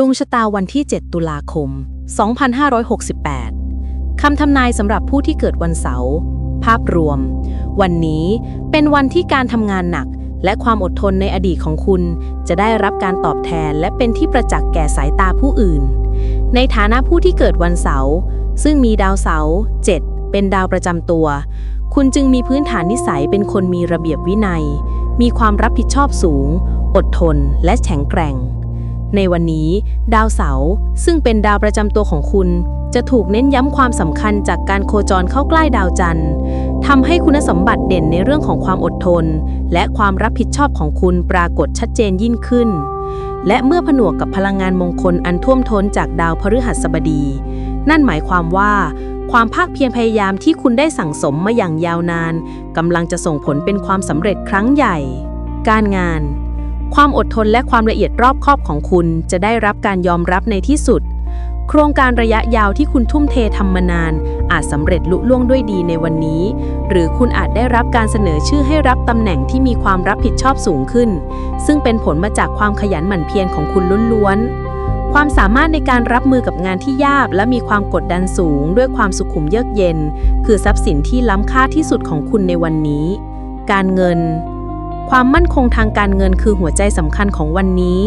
ดวงชะตาวันที่ 7 ตุลาคม 2568 คำทำนายสำหรับผู้ที่เกิดวันเสาร์ ภาพรวม วันนี้เป็นวันที่การทำงานหนัก และความอดทนในอดีตของคุณ จะได้รับการตอบแทนและเป็นที่ประจักษ์แก่สายตาผู้อื่น ในฐานะผู้ที่เกิดวันเสาร์ซึ่งมีดาวเสาร์7เป็นดาวประจำตัว คุณจึงมีพื้นฐานนิสัยเป็นคนมีระเบียบวินัย มีความรับผิดชอบสูง อดทนและแข็งแกร่ง ในวันนี้ ดาวเสาร์ซึ่งเป็นดาวประจำตัวของคุณ จะถูกเน้นย้ำความสำคัญจากการโคจรเข้าใกล้ดาวจันทร์ทำให้คุณสมบัติเด่นในเรื่องของความอดทน และความรับผิดชอบของคุณปรากฏชัดเจนยิ่งขึ้น และเมื่อผนวกกับพลังงานมงคลอันท่วมท้นจากดาวพฤหัสบดี นั่นหมายความว่าความภาคเพียรพยายามที่คุณได้สั่งสมมาอย่างยาวนานกำลังจะส่งผลเป็นความสำเร็จครั้งใหญ่ การงาน ความอดทนและความละเอียดรอบคอบของคุณจะได้รับการยอมรับในที่สุด โครงการระยะยาวที่คุณทุ่มเททำมานาน อาจสำเร็จลุล่วงด้วยดีในวันนี้ หรือคุณอาจได้รับการเสนอชื่อให้รับตำแหน่งที่มีความรับผิดชอบสูงขึ้น ซึ่งเป็นผลมาจากความขยันหมั่นเพียรของคุณล้วนๆ ความสามารถในการรับมือกับงานที่ยากและมีความกดดันสูง ด้วยความสุขุมเยือกเย็น คือทรัพย์สินที่ล้ำค่าที่สุดของคุณในวันนี้ การเงิน ความมั่นคงทางการเงินคือหัวใจสำคัญของวันนี้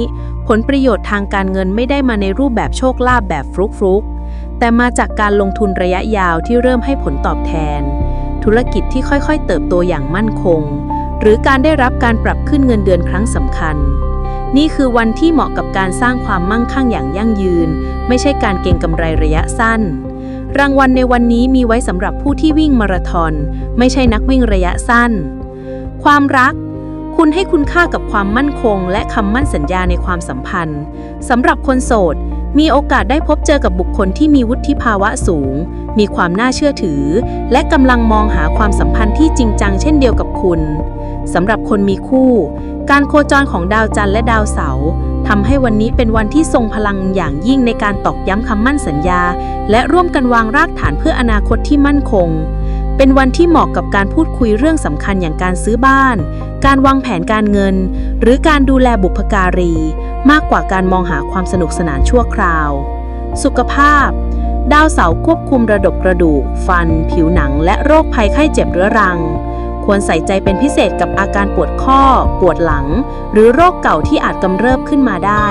ผลประโยชน์ทางการเงินไม่ได้มาในรูปแบบโชคลาภแบบฟลุกฟลุกๆ แต่มาจากการลงทุนระยะยาวที่เริ่มให้ผลตอบแทน ธุรกิจที่ค่อยๆ เติบโตอย่างมั่นคง หรือการได้รับการปรับขึ้นเงินเดือนครั้งสำคัญ นี่คือวันที่เหมาะกับการสร้างความมั่งคั่งอย่างยั่งยืน ไม่ใช่การเก็งกำไรระยะสั้น รางวัลในวันนี้มีไว้สำหรับผู้ที่วิ่งมาราธอนไม่ใช่นักวิ่งระยะสั้น ความรัก คุณให้คุณค่ากับความมั่นคง และคำมั่นสัญญาในความสัมพันธ์สำหรับคนโสด มีโอกาสได้พบเจอกับบุคคลที่มีวุฒิภาวะสูง มีความน่าเชื่อถือ และกำลังมองหาความสัมพันธ์ที่จริงจังเช่นเดียวกับคุณสำหรับคนมีคู่ การโคจรของดาวจันทร์และดาวเสาร์ทำให้วันนี้เป็นวันที่ทรงพลังอย่างยิ่งในการตอกย้ำคำมั่นสัญญา และร่วมกันวางรากฐานเพื่ออนาคตที่มั่นคง เป็นวันที่เหมาะกับการพูดคุยเรื่องสำคัญอย่างการซื้อบ้าน การวางแผนการเงิน หรือการดูแลบุพการี มากกว่าการมองหาความสนุกสนานชั่วคราว สุขภาพ ดาวเสาร์ควบคุมระดบกระดูก ฟัน ผิวหนัง และโรคภัยไข้เจ็บเรื้อรัง ควรใส่ใจเป็นพิเศษกับอาการปวดข้อ ปวดหลัง หรือโรคเก่าที่อาจกำเริบขึ้นมาได้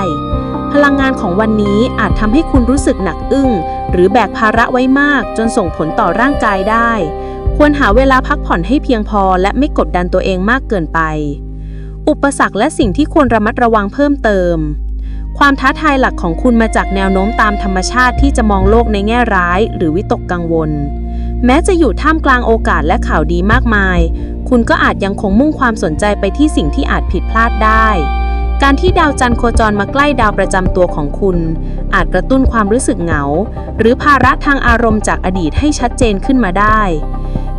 พลังงานของวันนี้อาจทำให้คุณรู้สึกหนักอึ้ง หรือแบกภาระไว้มากจนส่งผลต่อร่างกายได้ ควรหาเวลาพักผ่อนให้เพียงพอและไม่กดดันตัวเองมากเกินไป อุปสรรคและสิ่งที่ควรระมัดระวังเพิ่มเติมความท้าทายหลักของคุณมาจากแนวโน้มตามธรรมชาติที่จะมองโลกในแง่ร้าย หรือวิตกกังวล แม้จะอยู่ท่ามกลางโอกาสและข่าวดีมากมาย คุณก็อาจยังคงมุ่งความสนใจไปที่สิ่งที่อาจผิดพลาดได้ การที่ดาวจันทร์โคจรมาใกล้ดาวประจำตัวของคุณ อาจกระตุ้นความรู้สึกเหงา หรือภาระทางอารมณ์จากอดีตให้ชัดเจนขึ้นมาได้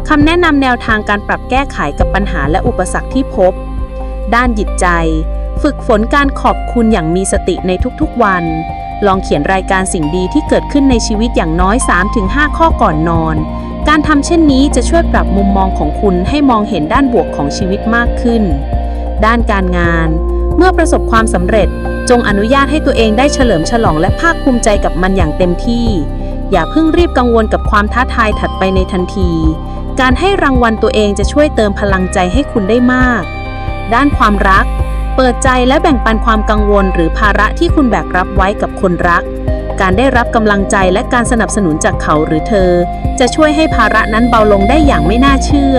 คำแนะนำแนวทางการปรับแก้ไขกับปัญหาและอุปสรรคที่พบ ด้านจิตใจ ฝึกฝนการขอบคุณอย่างมีสติในทุกๆวัน ลองเขียนรายการสิ่งดีที่เกิดขึ้นในชีวิตอย่างน้อย 3-5 ข้อก่อนนอน การทำเช่นนี้จะช่วยปรับมุมมองของคุณให้มองเห็นด้านบวกของชีวิตมากขึ้น ด้านการงาน เมื่อประสบความสำเร็จ จงอนุญาตให้ตัวเองได้เฉลิมฉลองและภาคภูมิใจกับมันอย่างเต็มที่ อย่าเพิ่งรีบกังวลกับความท้าทายถัดไปในทันที การให้รางวัลตัวเองจะช่วยเติมพลังใจให้คุณได้มาก ด้านความรัก เปิดใจและแบ่งปันความกังวลหรือภาระที่คุณแบกรับไว้กับคนรัก การได้รับกำลังใจและการสนับสนุนจากเขาหรือเธอ จะช่วยให้ภาระนั้นเบาลงได้อย่างไม่น่าเชื่อ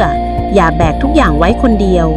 อย่าแบกทุกอย่างไว้คนเดียว